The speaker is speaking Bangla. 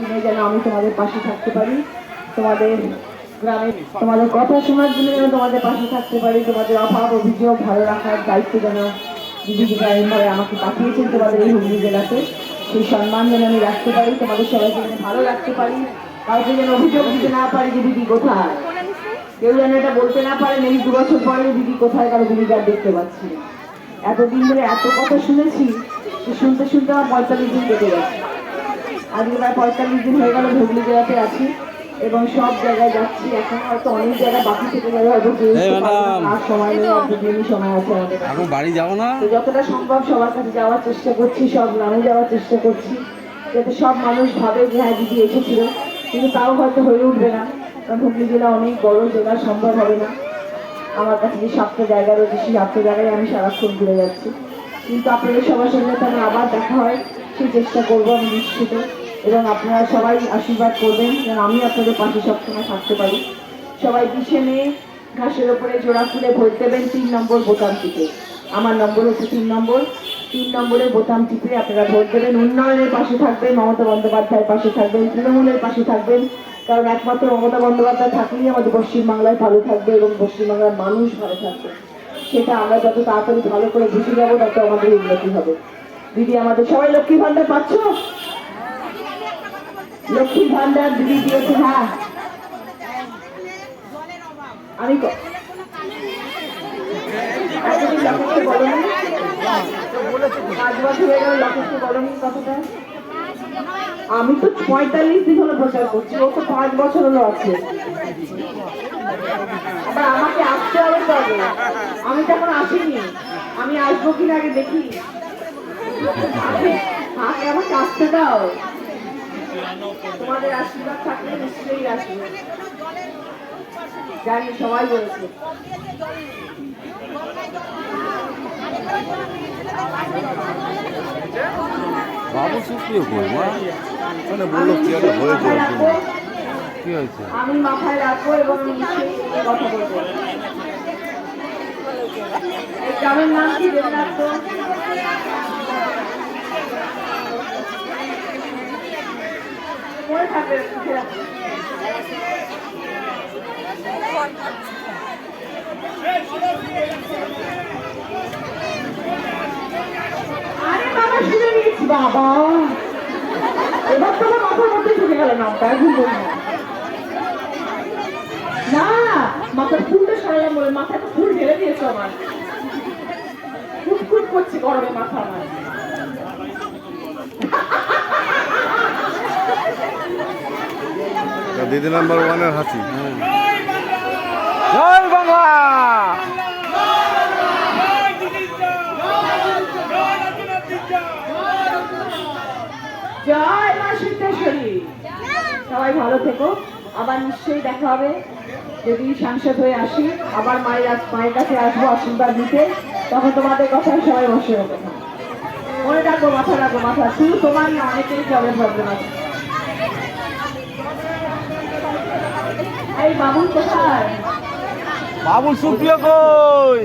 দিনে যেন আমি তোমাদের পাশে থাকতে পারি, তোমাদের গ্রামে তোমাদের কথা শোনার জন্য যেন তোমাদের পাশে থাকতে পারি, তোমাদের অভাব, অভিযোগ, ভালো রাখার দায়িত্ব যেন দিদি ভাই আমাকে পাঠিয়েছেন তোমাদের এই হুগলি জেলাতে। সেই সম্মান যেন আমি রাখতে পারি, তোমাদের সবাইকে যেন ভালো রাখতে পারি, কাউকে যেন অভিযোগ দিতে না পারি যে দিদি কোথায়। কেউ যেন এটা বলতে না পারেন এই দু বছর পরে দিদি কোথায় কারও আর দেখতে পাচ্ছি। এতদিন ধরে এত কথা শুনেছি শুনতে শুনতে আমার পঁয়তাল্লিশ দিন কেটে গেছে। আজকে প্রায় পঁয়তাল্লিশ দিন হয়ে গেল হুগলি জেলাতে আছি এবং সব জায়গায় যাচ্ছি। এখন হয়তো অনেক জায়গায় বাকি থেকে যাবে হয়তো। আর সময় নেই আর দুদিনই সময় আছে আমাদের। এখন বাড়ি যাব না? তো যতটা সম্ভব সবার কাছে যাওয়ার চেষ্টা করছি সব গ্রামে যাওয়ার চেষ্টা করছি। যাতে সব মানুষ ভাবে যে হ্যাঁ দিদি এসেছিল। কিন্তু তাও হয়তো হয়ে উঠবে না। কারণ হুগলি জেলা অনেক বড় জেলা সম্ভব হবে না। আমার কাছে যে সাতটা জায়গা রয়েছে সেই সাতটা জায়গায় আমি সারাক্ষণ ঘুরে যাচ্ছি। কিন্তু আপনাদের সবার সঙ্গে আমার আবার দেখা হয় সেই চেষ্টা করব আমি নিশ্চিত। এবং আপনারা সবাই আশীর্বাদ করবেন যেন আমি আপনাদের পাশে সবসময় থাকতে পারি। সবাই পিছিয়ে নিয়ে ঘাসের ওপরে জোড়া ফুলে ভোট দেবেন তিন নম্বর বোতাম টিপে আমার নম্বর হচ্ছে তিন নম্বর। তিন নম্বরে বোতাম টিপে আপনারা ভোট দেবেন। উন্নয়নের পাশে থাকবেন, মমতা বন্দ্যোপাধ্যায়ের পাশে থাকবেন, তৃণমূলের পাশে থাকবেন। কারণ একমাত্র মমতা বন্দ্যোপাধ্যায় থাকলেই আমাদের পশ্চিমবাংলায় ভালো থাকবে এবং পশ্চিমবাংলার মানুষ ভালো থাকবে। সেটা আমরা যত তাড়াতাড়ি ভালো করে বুঝে যাব, তত আমাদের উন্নতি হবে। দিদি, আমাদের সবাই লক্ষ্মী ভান্ডার পাচ্ছ? লক্ষ্মী ভান্ডার দিদি দিয়েছে হ্যাঁ। আমি পাঁচ বছর হয়ে আমি তো পঁয়তাল্লিশ দিন হলো প্রচার করছি, ও তো পাঁচ বছর হলো আছে। আমাকে আসতে হবে তবে আমি তো এখন আসিনি। আমি আসব কিনা আগে দেখি। আমাকে আসতে দাও। তোমাদের আশীর্বাদ থাকলে নিশ্চয়ই আসবে। জানি সবাই বলেছে। বাবু সুপ্রিয় কই মা? মানে বলল কি একটা হয়েছে কি আমি মাথায় রাখব এবং কথা বলব। গ্রামের নাম কি? দেবনাথ মনে থাকবে লিখে রাখব। আরে বাবা শুনে এবার তো মাথার মধ্যে ঢুকে গেল নামটা এখন বলব না। মাথার ফুলটা সরালাম বলে মাথায় ফুল ঢেলে দিয়েছ আমার। ফুটফুট করছে গরমে মাথা আমার। দিদি নাম্বার ওয়ানের হাসি জয় বাংলা। জয় মা সিদ্ধেশ্বরী। সবাই ভালো থেকো। আবার নিশ্চয়ই দেখা হবে। যদি সাংসদ হয়ে আসি, আবার মায়ের মায়ের কাছে আসব আশীর্বাদ দিতে তখন তোমাদের কথায় সবাই বসে হবে। মনে রাখব মাথা রাখব মাথা। শুধু তোমার না, অনেকেই জলের প্রবলেম আছে এই বাবুল কোথায়? বাবু সুপ্রিয় কই?